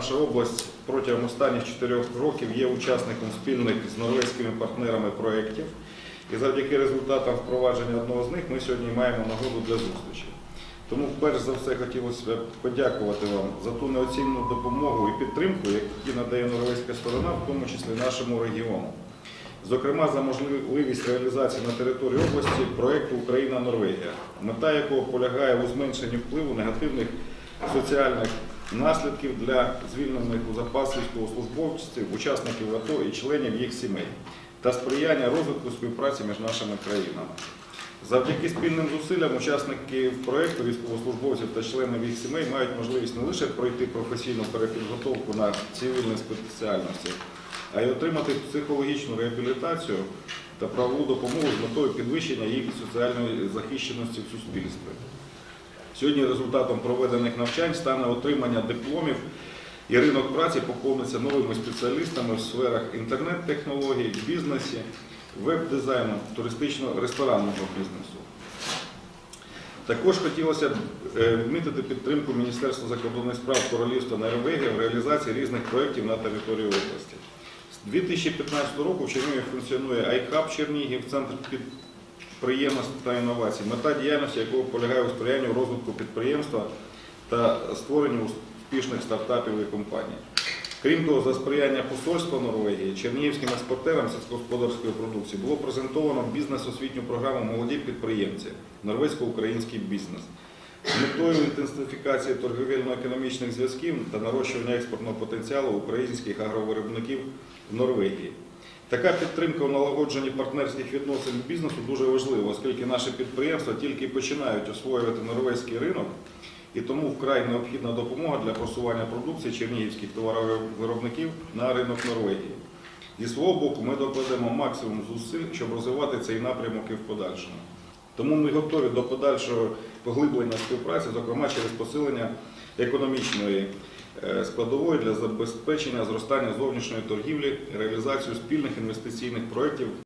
наша область протягом останніх чотирьох років є учасником спільних з норвезькими партнерами проєктів. І завдяки результатам впровадження одного з них ми сьогодні маємо нагоду для зустрічі. Тому перш за все хотілося б подякувати вам за ту неоцінну допомогу і підтримку, які надає норвезька сторона, в тому числі нашому регіону. Зокрема, за можливість реалізації на території області проєкту Україна-Норвегія, мета якого полягає у зменшенні впливу негативних соціальних наслідків для звільнених у запас військовослужбовців, учасників АТО і членів їх сімей та сприяння розвитку співпраці між нашими країнами. Завдяки спільним зусиллям учасників проєкту військовослужбовців та членів їх сімей мають можливість не лише пройти професійну перепідготовку на цивільних спеціальностях, а й отримати психологічну реабілітацію та правову допомогу з метою підвищення їх соціальної захищеності в суспільстві. Сьогодні результатом проведених навчань стане отримання дипломів і ринок праці поповниться новими спеціалістами в сферах інтернет-технологій, бізнесі, веб-дизайну, туристично-ресторанного бізнесу. Також хотілося б е, відмітити підтримку Міністерства закордонних справ Королівства Норвегії в реалізації різних проєктів на території області. З 2015 року в Чернігові функціонує iHub Чернігів, центр підприємництва та інновацій, мета діяльності якого полягає у сприянні розвитку підприємства та створенню успішних стартапів і компаній. Крім того, за сприяння посольства Норвегії чернігівським експортерам сільськогосподарської продукції було презентовано бізнес-освітню програму Молоді підприємці норвезько-український бізнес з метою інтенсифікації торговельно-економічних зв'язків та нарощування експортного потенціалу українських агровиробників в Норвегії. Така підтримка у налагодженні партнерських відносин бізнесу дуже важлива, оскільки наші підприємства тільки починають освоювати норвезький ринок, і тому вкрай необхідна допомога для просування продукції чернігівських товаровиробників на ринок Норвегії. Зі свого боку, ми докладемо максимум зусиль, щоб розвивати цей напрямок і в подальшому. Тому ми готові до подальшого поглиблення співпраці, зокрема через посилення економічної е, складової для забезпечення зростання зовнішньої торгівлі, реалізацію спільних інвестиційних проєктів